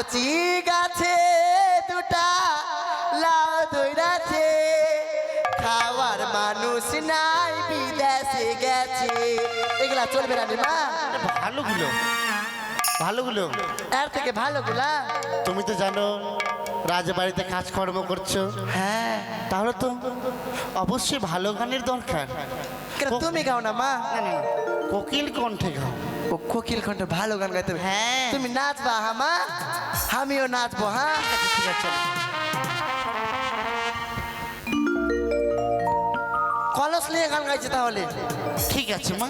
কচি গাছে দুটা লাউ ধইরাছে খাওয়ার মানুষ নাই বিদেশে গেছে। এগুলা চলবে না রে মা। ভালোগুলো ভালোগুলো। এর থেকে ভালোগুলা। তুমি তো জানো রাজবাড়িতে কাজকর্ম করছ। হ্যাঁ। তাহলে তো অবশ্যই ভালো গানের দরকার। তুমি গাও না মা? কোকিল কণ্ঠে গাও। ও কোকিল কণ্ঠে ভালো গান গাইতে। হ্যাঁ। তুমি নাচবা হ্যাঁ মা আমিও নাচবো হ্যাঁ? ঠিক আছে কলস নিয়ে গান গাইছে তাহলে। ঠিক আছে মা।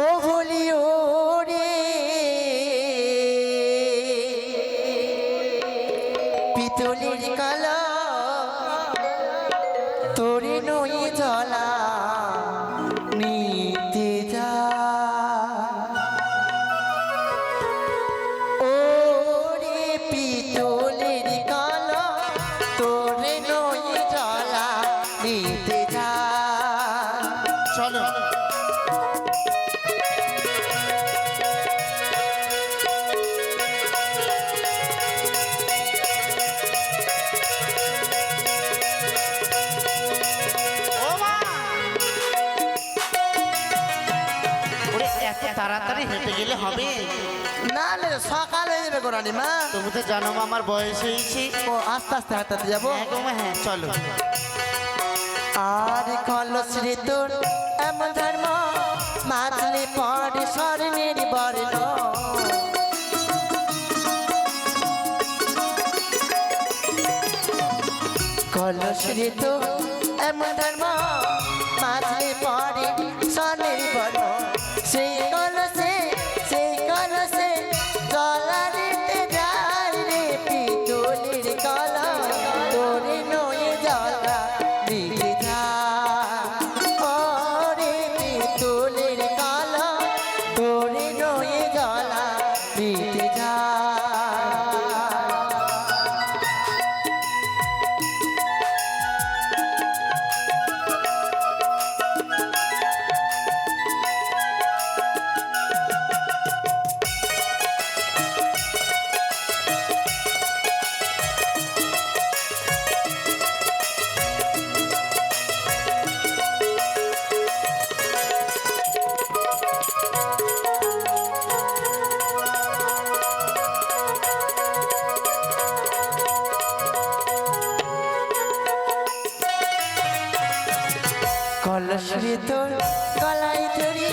ও বলি ও রে। চলো। ও মা ওরে এত তাড়াতাড়ি হেঁটে গেলে হবে। না না সকাল যাবে গোরানি মা তুমি তো জানো আমার বয়স হয়েছে। ও আস্তে আস্তে হাঁটাতে যাব? হ্যাঁ গো মা, হ্যাঁ চলো। আর কলস রে কলস রে তো এমন ধর্ম মাঝে পরে স্বর্ণের বর্ণ সেই গলায় ধরি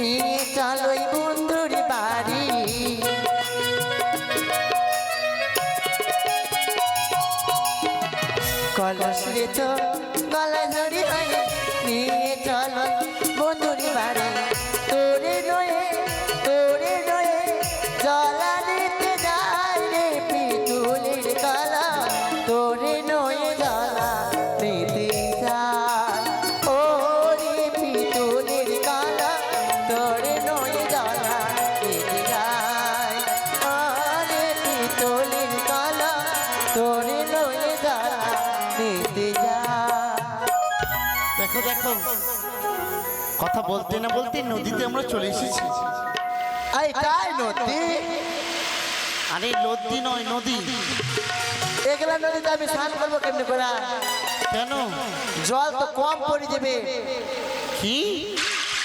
নিয়ে চলোই বন্ধুর বাড়ি। কলস রে কথা বলতে না বলতে নদীতে আমরা চলে এসেছি। এই তাই নদী? আরে নদী নয় নদী। এগুলা নদীতে আমি স্নান করব কেমনি করে? কেন? জল তো কম পড়ে দেবে কি?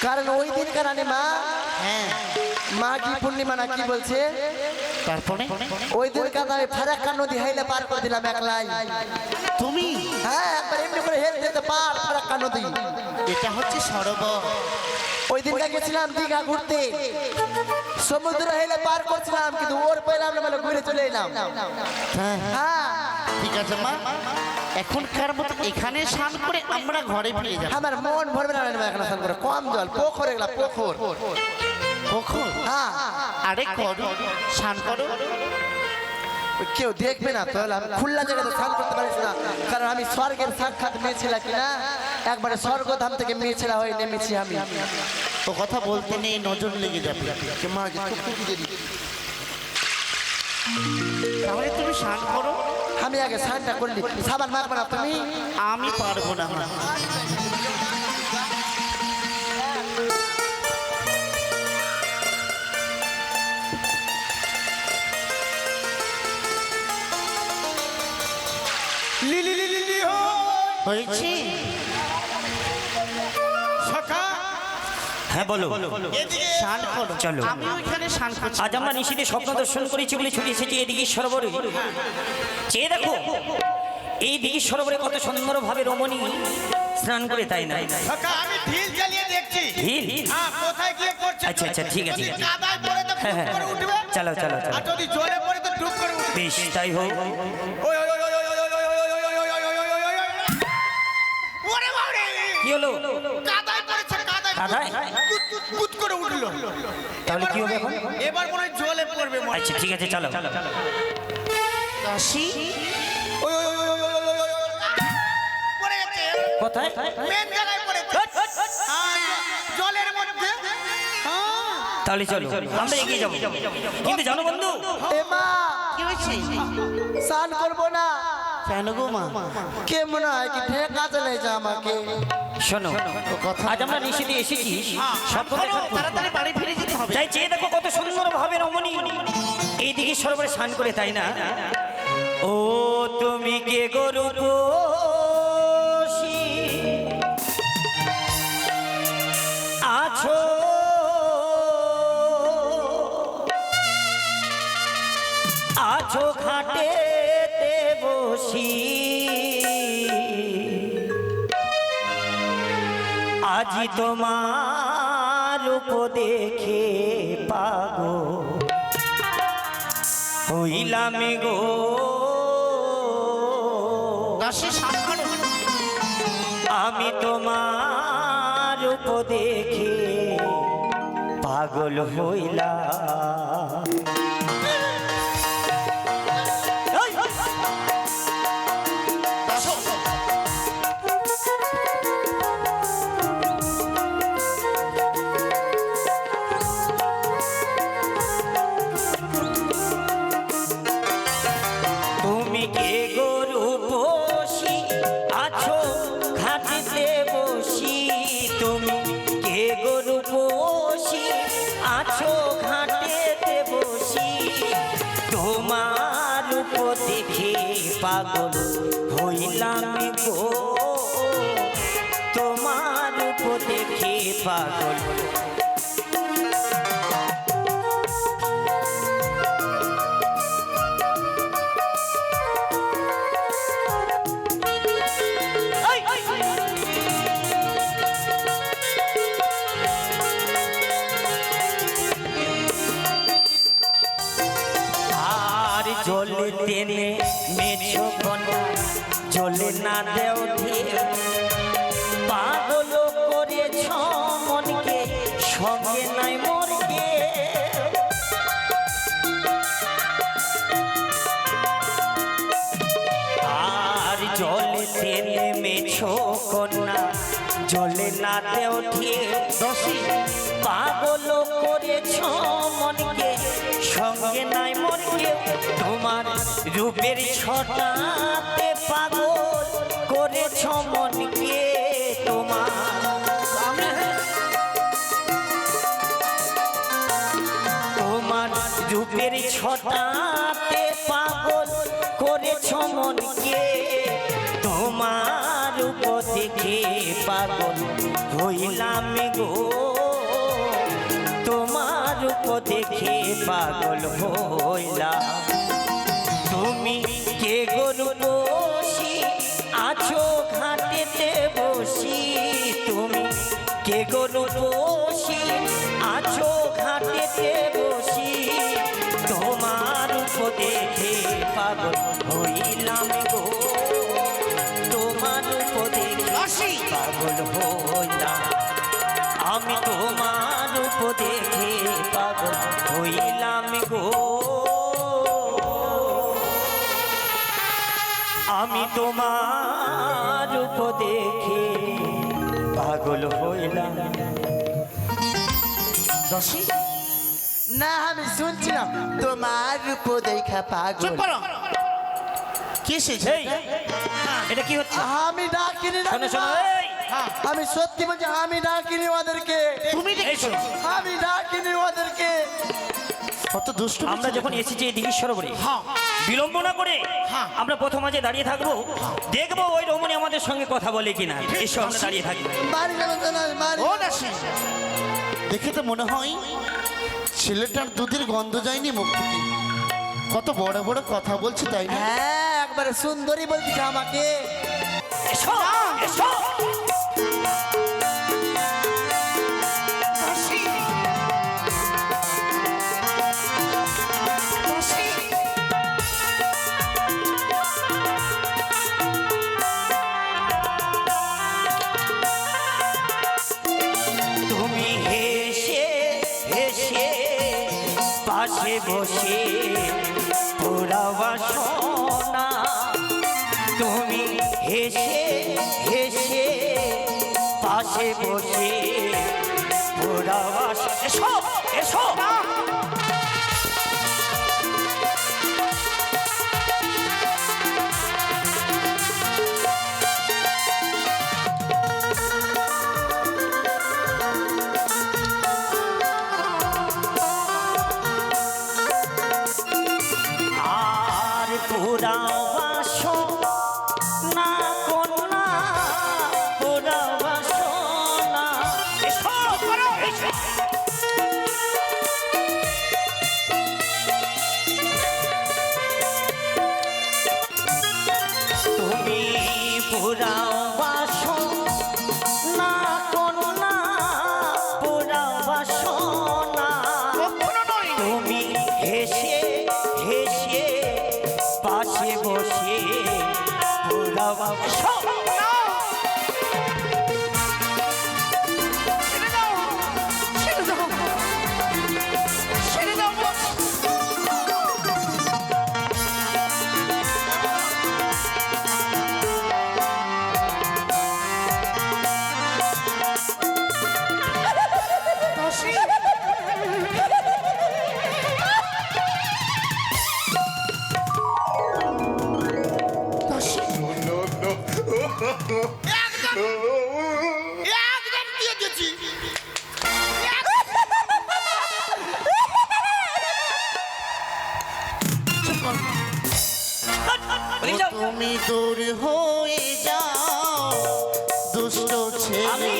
কারণ ওই দিন কারণে মা মাঘী পূর্ণিমা না কি বলছে? তারপরে? ওই দিন ফারাক্কা নদী হাইলে পার করে দিলাম একলাই। তুমি? হ্যাঁ একবার এমনি করে হেলতে হেলতে পার ফারাক্কা নদী। এটা হচ্ছে সরোবর। ওই দিনকে গেছিলাম দীঘা ঘুরতে। সমুদ্র হেলে পার করছিলাম কিন্তু ওর পেলাম না ঘুরে চলে এলাম। হ্যাঁ। হ্যাঁ। ঠিক আছে মা। এখনকার মতো এখানে স্নান করে আমরা ঘরে ফিরে যাব। আমার মন ভরবে না এখন স্নান করে। কম জল পোখর এগুলা পোখর। কখন হ্যাঁ। আরে করো স্নান করো। কেউ দেখবে না তাহলে আমি খুল্লা জায়গাতে স্নান করতে পারিস না। কারণ আমি স্বর্গের সাক্ষাৎ মেয়ে ছিল কিনা একবারে স্বর্গধাম থেকে মেয়ে ছেলা হয়ে নেমেছি আমি। তো কথা বলতে নেই নজর লেগে যাবে। তাহলে তুমি স্নান করো। আমি আগে সাইনটা করলি। সাবান মারবো না তুমি? আমি পারব না হয়েছে। হ্যাঁ বলো স্নান করো চলো। আমি ওইখানে স্নান করছি আজ আমরা নিশীতে স্বপ্ন দর্শন করেছি বলে ছুটে এসেছি এদিকে সরোবরে চেয়ে দেখো এই দিকে সরোবরে কত সুন্দর ভাবে রমণী স্নান করে তাই না আমি ঢিল চালিয়ে দেখছি হিল হ্যাঁ কোথায় গিয়ে করছে আচ্ছা, আচ্ছা, ঠিক আছে, ঠিক আছে। কাদায় পড়ে তো হ্যাঁ, হ্যাঁ, চলো, চলো, চলো। আর যদি জলে পড়ে তো ডুব করে উঠবে বেশ তাই হোক ওই ওই ওই ওই ওই ওই ওই ওই ওই ওই ওই ওই ওই ওই ওই ওই। ওরে বাবারে! কি হলো কাদায় পড়েছে তাহলে আছে চলো আমরা এগিয়ে যাব কিন্তু জানো বন্ধু স্নান করব না গো হয় কি ঠেকা চলেছে আমাকে শোনো আজ আমরা এসেছি। তাড়াতাড়ি বাড়ি ফিরে যেতে হবে। তাই চেয়ে দেখো কত সুন্দর ভাবে রমণী। এই দিকে সরোবরে স্নান করে তাই না? ও তুমি কে গরু আজি তোমার উপদেখে পাগো হইলাম গো। আমি তোমার রূপ দেখে পাগল হইলাম। পাগল। সঙ্গে নাই মরকে আর জলে টেনে মেছো কন্যা জলে না দেও ঢেউ দশী পাগল করেছ মনকে, সঙ্গে নাই মন কেউ তোমার রূপের ছটাতে পাগল করেছ মনকে। রূপের পাগল করেছ মনকে? তোমার রূপ দেখে পাগল হইলাম গো। তোমার রূপ দেখে পাগল হইলাম। তুমি কে গরু বসি আছো ঘাটেতে বসি। তুমি কে গরু বসি আছো ঘাটেতে পাগল হইলাম গো। তোমার উপর দেখে পাগল হইলাম। আমি তোমার উপর পাগল হইলাম গো। আমি তোমার উপর দেখে পাগল হইলাম। দাসী না আমি শুনছিলাম। তোমার রূপ দেখা পাগল। চুপ করো। কি এটা কি হচ্ছে? আমি ডাকিনি শোনো শোনো। এই। আমি সত্যি বলছি আমি ডাকিনি ওদেরকে। তুমি আমি ডাকিনি ওদেরকে। কত দুষ্ট আমরা যখন এসেছি এই দিঘির সরোবরে হ্যাঁ। বিলম্ব না করে হ্যাঁ। আমরা প্রথম মাঝে দাঁড়িয়ে থাকব। দেখব ওই রমণী আমাদের সঙ্গে কথা বলে কিনা। এসো আমরা দাঁড়িয়ে থাকি। দেখে তো মনে হয় ছেলেটার দুধের গন্ধ যায়নি মুখ থেকে। কত বড় বড় কথা বলছে তাই না? হ্যাঁ একবারে সুন্দরী বলছিস আমাকে। এসো এসো। পাশে বসে সোনা। তুমি হেসে হেসে পাশে বসে এসো এসো। আমি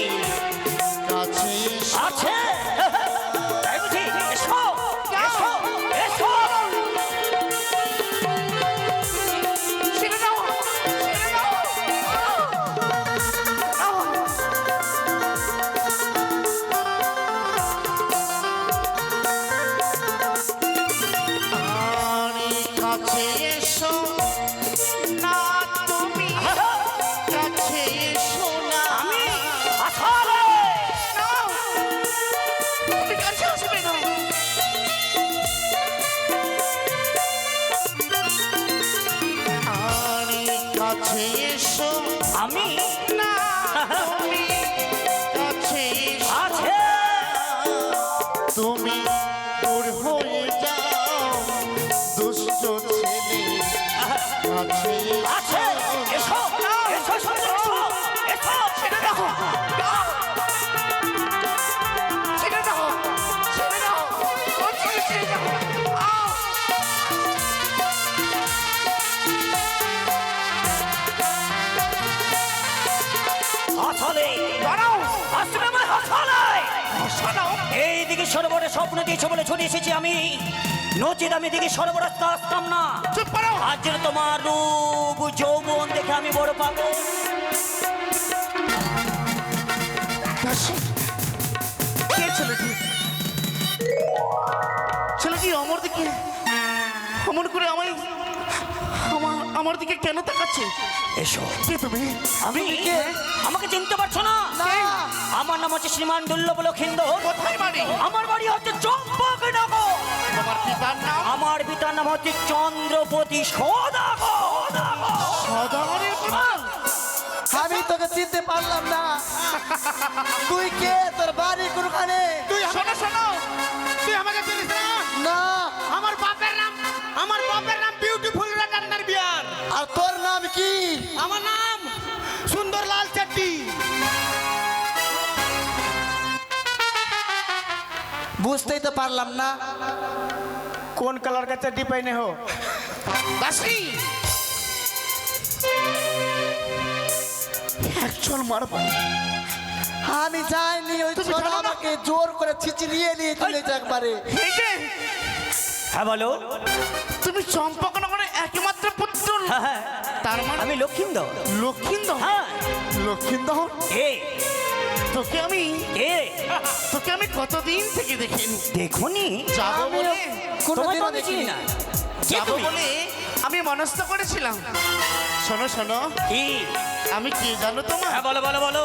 স্বপ্ন দিয়েছ বলে ছড়িয়ে এসেছি আমি। নচিত আমি দেখি সর্বরাস্তা আসতাম না। আজ যেন তোমার রূপ যৌবন দেখে আমি বড় পাবো কে ছেলেটি? অমর দেখি। দিকে অমন করে আমায় আমার দিকে কেন তাকাচ্ছে এসো। কে তুমি? আমি কে? আমাকে চিনতে পারছ না? আমার নাম হচ্ছে শ্রীমান দুর্লভ লক্ষিন্দর। কোথায় বাড়ি? আমার বাড়ি হচ্ছে চম্পকনগর। তোমার পিতার নাম? আমার পিতার নাম হচ্ছে চন্দ্রপতি সদাগর। সদাগরের আমি তোকে চিনতে পারলাম না। তুই কে? বুঝতেই তো পারলাম না। কোন কালার কা চটি পেনে হো বাসি। একজন মারব। আমি যাইনি ওই ছোট আমাকে জোর করে ছিচিলিয়ে নিয়ে চলে একবারে। হ্যাঁ বলো। তুমি চম্পকনগরের একমাত্র পুত্র। হ্যাঁ, হ্যাঁ। তার মানে আমি লক্ষ্মীন্দর লক্ষ্মীন্দর হ্যাঁ। লক্ষ্মীন্দর এই তোকে আমি এ তোকে আমি কতদিন থেকে দেখিনি দেখুনি। যাব বলে কোনোদিনও দেখিনি। না যাব বলে আমি মনস্থ করেছিলাম। শোনো শোনো। কি? আমি কি জানো তোমার হ্যাঁ বলো বলো বলো।